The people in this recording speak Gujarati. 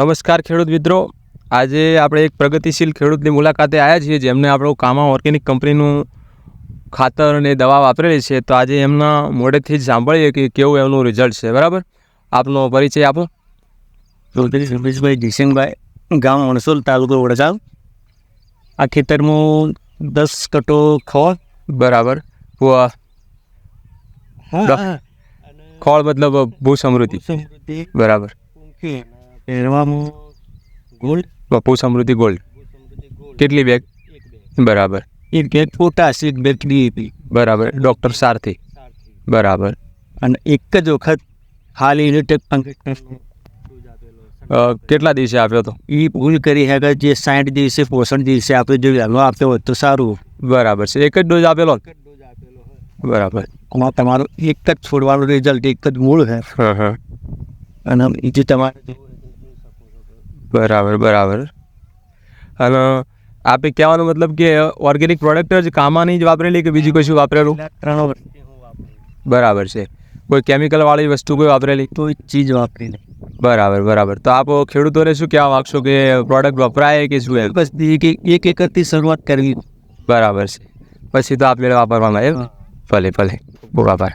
નમસ્કાર ખેડૂત મિત્રો. આજે આપણે એક પ્રગતિશીલ ખેડૂતની મુલાકાતે આવ્યા છીએ જેમને આપણું કામા ઓર્ગેનિક કંપનીનું ખાતર અને દવા વાપરેલી છે. તો આજે એમના મોઢેથી જ સાંભળીએ કે કેવું એમનું રિઝલ્ટ છે. બરાબર? આપનો પરિચય આપો. ચૌધરી રમેશભાઈ જીસિંગભાઈ ગામ અણસોલ તાલુકો વડગામ આ ખેતરમાં દસ કટો ખોળ. બરાબર. ખોળ મતલબ ભૂ સમૃદ્ધિ. બરાબર. પહેરવામાં ગોલ્ડ બપુ સમૃદ્ધિ ગોલ્ડ કેટલી બેગ બરાબર. એક બેગ પોટાશ એક બેગ ડીએપી બરાબર. ડૉક્ટર સારથી. બરાબર. અને એક જ વખત હાલ ઇલેક્ટ્રિક કેટલા દિવસે આપ્યો હતો? એ ભૂલ કરી હેગર જે સાઠ દિવસે પોષણ દિવસે આપણે જો વહેલો આપ્યો હોય તો સારું. બરાબર છે. એક જ ડોઝ આપેલો બરાબર. આમાં તમારું એક જ છોડવાનું રિઝલ્ટ એક જ મૂળ છે હા હા. અને જે તમારે બરાબર બરાબર. અને આપે કહેવાનો મતલબ કે ઓર્ગેનિક પ્રોડક્ટ જ કામાની જ વાપરેલી કે બીજી કશું વાપરેલું? બરાબર છે. કોઈ કેમિકલવાળી વસ્તુ કોઈ વાપરેલી? કોઈ ચીજ વાપરી નહીં. બરાબર બરાબર. તો આપ ખેડૂતોને શું કહેવા માગશો કે પ્રોડક્ટ વપરાય કે શું એમ? બસ એક એકરથી શરૂઆત કરવી. બરાબર છે. પછી તો આપણે વાપરવાના એ ભલે ભલે. બહુ આભાર.